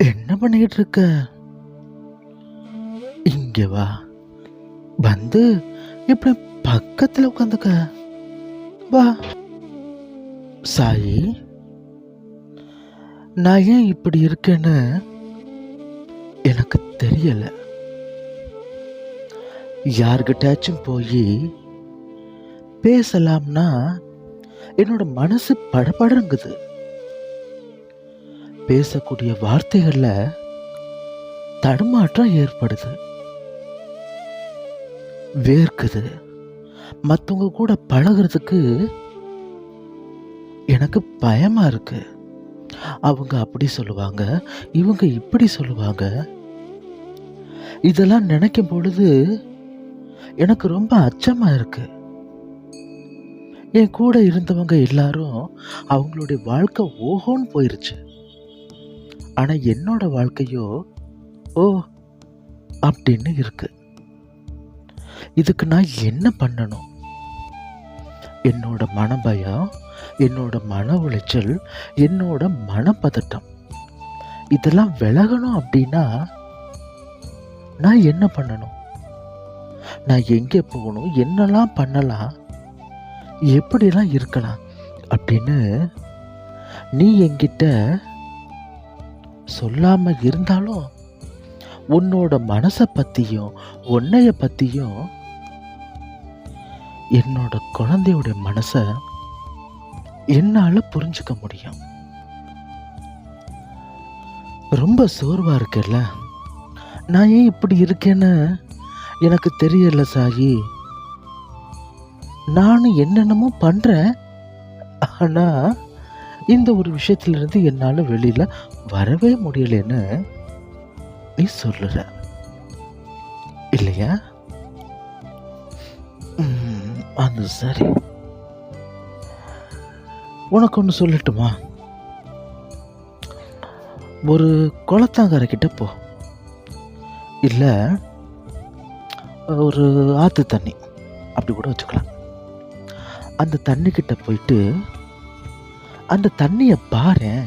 என்ன பண்ணிக்கிட்டு இருக்க இங்க வா. வந்து இப்படி பக்கத்துல உட்காந்துக்க. வா. சாயி. நான் ஏன் இப்படி இருக்கேன்னு எனக்கு தெரியல. யார்கிட்டாச்சும் போய் பேசலாம்னா என்னோட மனசு படபடங்குது. பேசக்கூடிய வார்த்தைகளில் தடுமாற்றம் ஏற்படுது. வேர்க்குது. மற்றவங்க கூட பழகுறதுக்கு எனக்கு பயமாக இருக்குது அவங்க அப்படி சொல்லுவாங்க இவங்க இப்படி சொல்லுவாங்க. இதெல்லாம் நினைக்கும் பொழுது எனக்கு ரொம்ப அச்சமாக இருக்கு. என் கூட இருந்தவங்க எல்லாரும் அவங்களுடைய வாழ்க்கை ஓஹோன்னு போயிருச்சு. ஆனால் என்னோட வாழ்க்கையோ ஓ அப்படின்னு இருக்கு. இதுக்கு நான் என்ன பண்ணணும்? என்னோட மனபயம் என்னோட மன உளைச்சல் என்னோட மனப்பதட்டம். இதெல்லாம் விலகணும் அப்படின்னா நான் என்ன பண்ணணும்? நான் எங்கே போகணும்? என்னெல்லாம் பண்ணலாம்? எப்படிலாம் இருக்கலாம்? அப்படின்னு நீ என்கிட்ட சொல்லாம இருந்தாலும் உன்னோட மனசை பற்றியும் உன்னைய பத்தியும் என்னோட குழந்தையோட மனசை என்னால் புரிஞ்சுக்க முடியும். ரொம்ப சோர்வாக இருக்கேல்ல? நான் ஏன் இப்படி இருக்கேன்னு எனக்கு தெரியல சாயி. நானும் என்னென்னமோ பண்ணுறேன் ஆனால் இந்த ஒரு விஷயத்துல என்னால் வெளியில் வரவே முடியலன்னு நீ சொல்லுற. இல்லையா? ம், அது சரி. உனக்கு ஒன்று சொல்லட்டுமா? ஒரு குளத்தாங்கரைக்கிட்ட போ. இல்லை ஒரு ஆற்று தண்ணி. அப்படி கூட வச்சுக்கலாம். அந்த தண்ணிக்கிட்ட போயிட்டு அந்த தண்ணியை பாரேன்.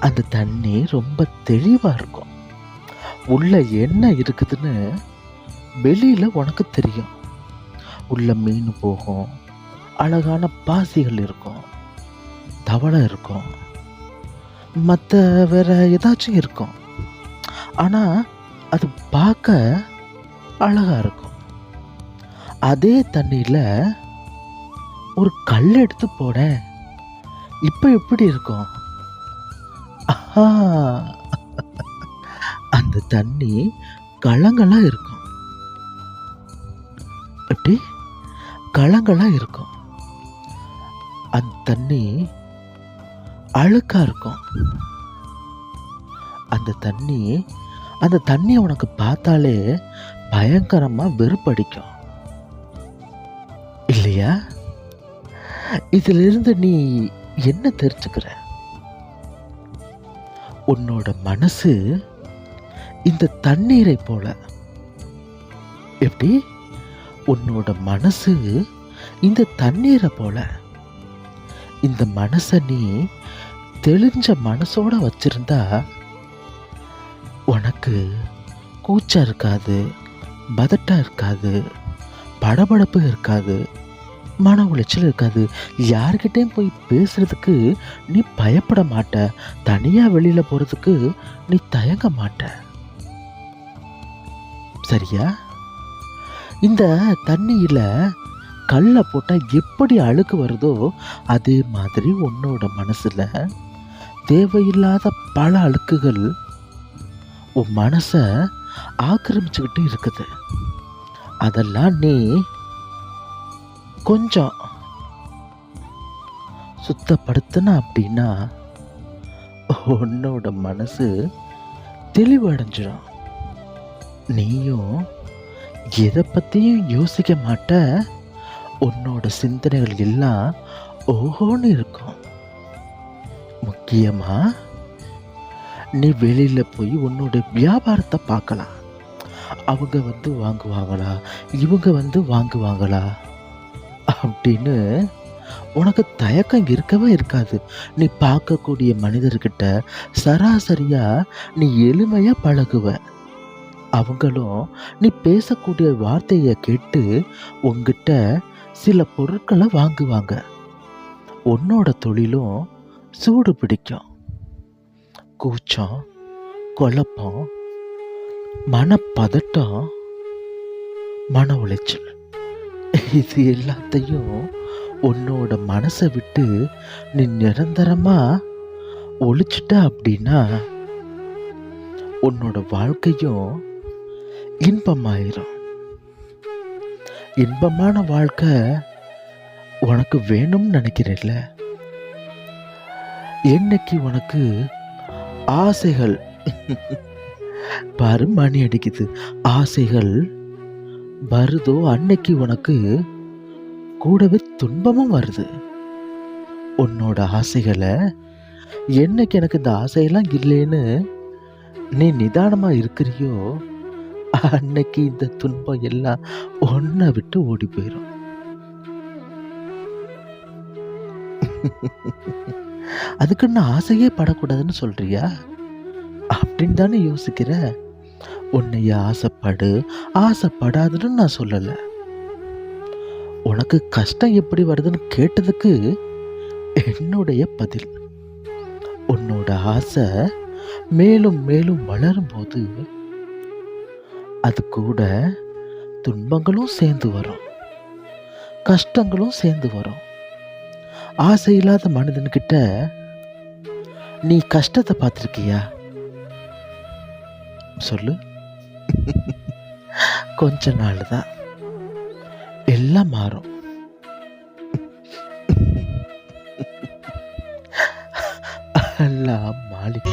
அந்த தண்ணி ரொம்ப தெளிவாக இருக்கும். உள்ள என்ன இருக்குதுன்னு வெளியில் உனக்கு தெரியும். உள்ள மீன் போகும் அழகான பாசிகள் இருக்கும். தவளை இருக்கும். மற்ற வேற ஏதாச்சும் இருக்கும். ஆனால் அது பார்க்க அழகா இருக்கும். அதே தண்ணியில் ஒரு கல் எடுத்து போட இப்போ எப்படி இருக்கும்? ஆஹா! அந்த தண்ணி கலங்களாக இருக்கும். அப்படி கலங்களாக இருக்கும். அந்த தண்ணி அழுக்கா இருக்கும். அந்த தண்ணி அந்த தண்ணியை உனக்கு பார்த்தாலே பயங்கரமா வெறுப்படிக்கும். இல்லையா? இதிலிருந்து நீ என்ன தெரிஞ்சுக்கிற? உன்னோட மனசு இந்த தண்ணீரை போல. எப்படி? உன்னோட மனசு இந்த தண்ணீரை போல. இந்த மனசை நீ தெளிஞ்ச மனசோட வச்சிருந்தா உனக்கு கூச்சம் இருக்காது பதட்டம் இருக்காது படபடப்பு இருக்காது மன உளைச்சல் இருக்காது. யார்கிட்டையும் போய் பேசுறதுக்கு நீ பயப்பட மாட்ட. தனியாக வெளியில் போகிறதுக்கு நீ தயங்க மாட்ட. சரியா? இந்த தண்ணியில் கல்லை போட்டால் எப்படி அழுக்கு வருதோ அதே மாதிரி உன்னோட மனசில் தேவையில்லாத பல அழுக்குகள் உன் மனசை ஆக்கிரமிச்சுக்கிட்டு இருக்குது. அதெல்லாம் நீ கொஞ்சம் சுத்தப்படுத்தின அப்படின்னா உன்னோட மனசு தெளிவடைஞ்சிடும் நீயும் எதை பற்றியும் யோசிக்க மாட்ட. உன்னோட சிந்தனைகள் எல்லாம் ஓஹோன்னு இருக்கும். முக்கியமா நீ வெளியில் போய் உன்னோட வியாபாரத்தை பார்க்கலாம். அவங்க வந்து வாங்குவாங்களா? இவங்க வந்து வாங்குவாங்களா? அப்படின்னு உனக்கு தயக்கம் இருக்கவே இருக்காது. நீ பார்க்கக்கூடிய மனிதர்கிட்ட சராசரியாக நீ எளிமையாக பழகுவ. அவங்களும் நீ பேசக்கூடிய வார்த்தையை கேட்டு உங்ககிட்ட சில பொருட்களை வாங்குவாங்க. உன்னோட தொழிலும் சூடு பிடிக்கும். கூச்சம் குழப்பம் மனப்பதட்டம் மன உளைச்சல். இது எல்லாத்தையும் உன்னோட மனசை விட்டு நீ நிரந்தரமாக ஒழிச்சிட்ட அப்படின்னா உன்னோட வாழ்க்கையும் இன்பமாயிரும். இன்பமான வாழ்க்கை உனக்கு வேணும்னு நினைக்கிறேன்ல? என்னைக்கு உனக்கு ஆசைகள்? பாரு மணி அடிக்குது. ஆசைகள் வருதோ? அன்னைக்கு உனக்கு கூடவே துன்பமும் வருது. உன்னோட ஆசைகளை என்னைக்கு எனக்கு இந்த ஆசையெல்லாம் இல்லைன்னு நீ நிதானமாக இருக்கிறியோ? அன்னைக்கு இந்த துன்பம் எல்லாம் ஒன்றை விட்டு ஓடி போயிடும் அதுக்குன்னு ஆசையே படக்கூடாதுன்னு சொல்றியா? அப்படின்னு தானே யோசிக்கிற. உன்னைய ஆசைப்படு ஆசைப்படாதுன்னு நான் சொல்லலை. உனக்கு கஷ்டம் எப்படி வருதுன்னு கேட்டதுக்கு என்னுடைய பதில். உன்னோட ஆசை மேலும் மேலும் வளரும்போது அது கூட துன்பங்களும் சேர்ந்து வரும். கஷ்டங்களும் சேர்ந்து வரும். ஆசை இல்லாத மனிதன்கிட்ட நீ கஷ்டத்தை பார்த்துருக்கியா? சொல்லு. கொஞ்ச நாள் தான். எல்லாம் மாறும். எல்லாம் மாளிகை